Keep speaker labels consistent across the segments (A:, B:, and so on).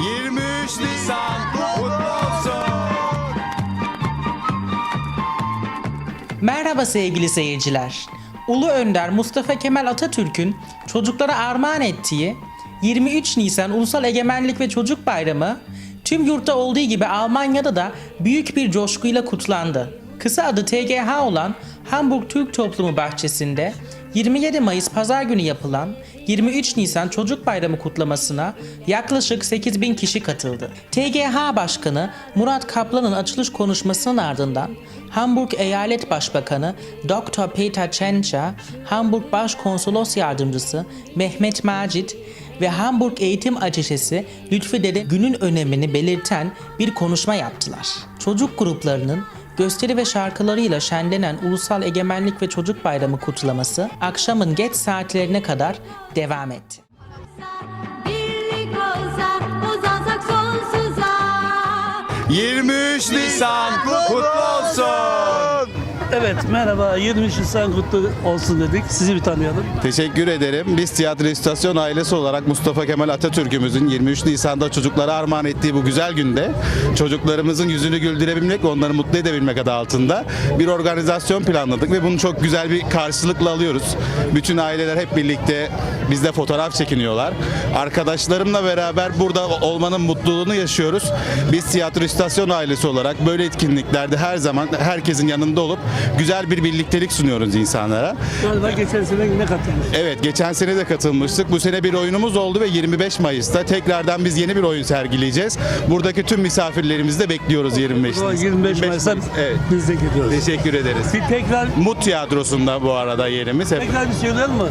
A: Nisan kutlu olsun.
B: Merhaba sevgili seyirciler. Ulu Önder Mustafa Kemal Atatürk'ün çocuklara armağan ettiği 23 Nisan Ulusal Egemenlik ve Çocuk Bayramı tüm yurtta olduğu gibi Almanya'da da büyük bir coşkuyla kutlandı. Kısa adı TGH olan Hamburg Türk Toplumu Bahçesi'nde 27 Mayıs Pazar günü yapılan 23 Nisan Çocuk Bayramı kutlamasına yaklaşık 8000 kişi katıldı. TGH Başkanı Murat Kaplan'ın açılış konuşmasının ardından Hamburg Eyalet Başbakanı Dr. Peter Tschentscher, Hamburg Başkonsolos Yardımcısı Mehmet Macit ve Hamburg Eğitim Ateşesi Lütfi Dede günün önemini belirten bir konuşma yaptılar. Çocuk gruplarının gösteri ve şarkılarıyla şenlenen Ulusal Egemenlik ve Çocuk Bayramı kutlaması akşamın geç saatlerine kadar devam etti.
C: Birlik olsa uzansak sonsuza
A: 23 Nisan kutlu olsun.
D: Evet merhaba 23 Nisan kutlu olsun dedik. Sizi bir tanıyalım.
E: Teşekkür ederim. Biz Tiyatro İstasyon ailesi olarak Mustafa Kemal Atatürk'ümüzün 23 Nisan'da çocuklara armağan ettiği bu güzel günde çocuklarımızın yüzünü güldürebilmek onları mutlu edebilmek adı altında bir organizasyon planladık ve bunu çok güzel bir karşılıkla alıyoruz. Bütün aileler hep birlikte bizde fotoğraf çekiniyorlar. Arkadaşlarımla beraber burada olmanın mutluluğunu yaşıyoruz. Biz Tiyatro İstasyon ailesi olarak böyle etkinliklerde her zaman herkesin yanında olup güzel bir birliktelik sunuyoruz insanlara.
D: Galiba geçen sene yine katılmış.
E: Evet geçen sene de katılmıştık. Bu sene bir oyunumuz oldu ve 25 Mayıs'ta tekrardan biz yeni bir oyun sergileyeceğiz. Buradaki tüm misafirlerimizi de bekliyoruz 25
D: O zaman
E: Nisan.
D: 25 Mayıs'ta
E: Evet.
D: biz de gidiyoruz.
E: Teşekkür ederiz.
D: Bir tekrar
E: Mut Tiyatrosu'nda bu arada yerimiz. Hep,
D: tekrar bir söyleyelim mi?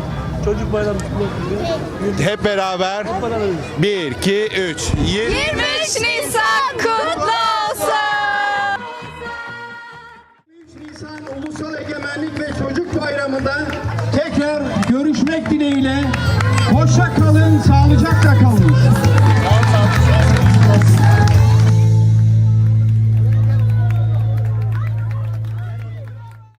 D: Çocuk bayramı kutlu olsun diye.
E: hep beraber
D: Beraber.
E: 1, 2, 3. 20
C: 23 Nisan kutlu
F: dileğiyle hoşça kalın.